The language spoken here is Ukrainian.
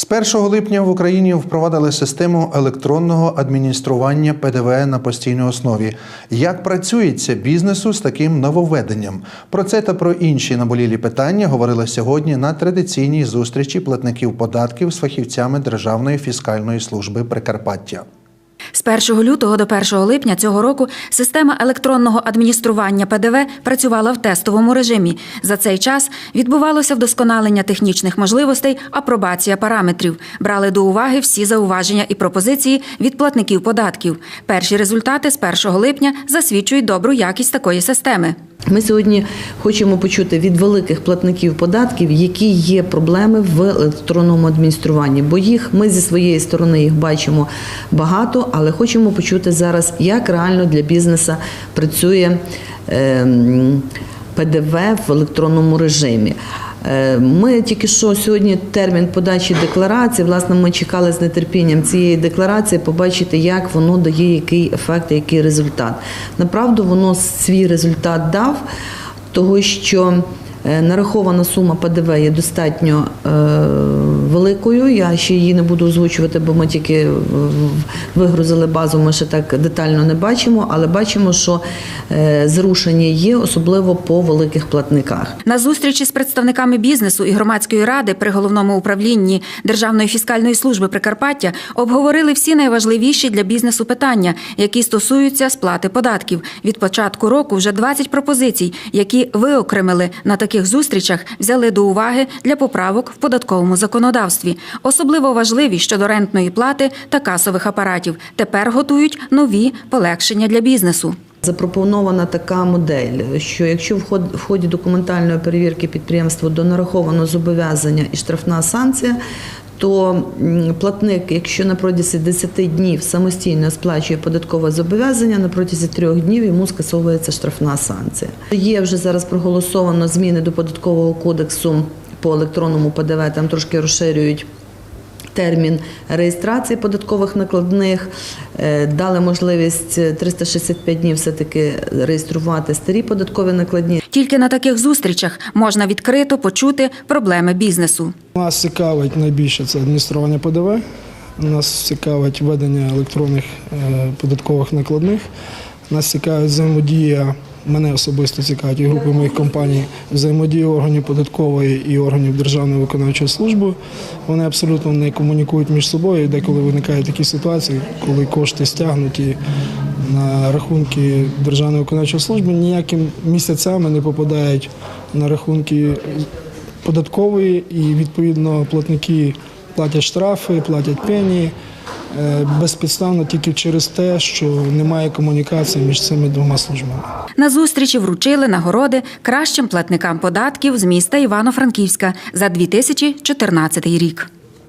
З 1 липня в Україні впровадили систему електронного адміністрування ПДВ на постійній основі. Як працюється бізнесу з таким нововведенням? Про це та про інші наболілі питання говорили сьогодні на традиційній зустрічі платників податків з фахівцями Державної фіскальної служби Прикарпаття. З 1 лютого до 1 липня цього року система електронного адміністрування ПДВ працювала в тестовому режимі. За цей час відбувалося вдосконалення технічних можливостей, апробація параметрів. Брали до уваги всі зауваження і пропозиції від платників податків. Перші результати з 1 липня засвідчують добру якість такої системи. Ми сьогодні хочемо почути від великих платників податків, які є проблеми в електронному адмініструванні, бо їх ми зі своєї сторони їх бачимо багато, але хочемо почути зараз, як реально для бізнеса працює ем, ПДВ в електронному режимі. Е, Ми тільки що сьогодні термін подачі декларації. Власне, ми чекали з нетерпінням цієї декларації, побачити, як воно дає який ефект, який результат. Направду, воно свій результат дав, того що нарахована сума ПДВ є достатньо е, великою. Я ще її не буду озвучувати, бо ми тільки е, вигрузили базу. Ми ще так детально не бачимо, але бачимо, що е, зрушення є, особливо по великих платниках. На зустрічі з представниками бізнесу і громадської ради при головному управлінні Державної фіскальної служби Прикарпаття обговорили всі найважливіші для бізнесу питання, які стосуються сплати податків. Від початку року вже 20 пропозицій, які виокремили на таких зустрічах, взяли до уваги для поправок в податковому законодавстві. Особливо важливі щодо рентної плати та касових апаратів. Тепер готують нові полегшення для бізнесу. Запропонована така модель, що якщо в ход- в ході документальної перевірки підприємства донараховано зобов'язання і штрафна санкція, то платник, якщо на протязі 10 днів самостійно сплачує податкове зобов'язання, на протязі трьох днів йому скасовується штрафна санкція. Є вже зараз проголосовано зміни до податкового кодексу по електронному ПДВ, там трошки розширюють термін реєстрації податкових накладних, е, дали можливість е, 365 днів все-таки реєструвати старі податкові накладні. Тільки на таких зустрічах можна відкрито почути проблеми бізнесу. Нас цікавить найбільше це адміністрування ПДВ. Нас цікавить введення електронних е, податкових накладних. Нас цікавить взаємодія. Мене особисто цікавить і групи моїх компаній взаємодія органів податкової і органів Державної виконавчої служби. Вони абсолютно не комунікують між собою. Деколи виникають такі ситуації, коли кошти стягнуті на рахунки Державної виконавчої служби, ніякими місяцями не попадають на рахунки податкової і відповідно платники платять штрафи, платять пені безпідставно тільки через те, що немає комунікації між цими двома службами. На зустрічі вручили нагороди кращим платникам податків з міста Івано-Франківська за 2014 рік.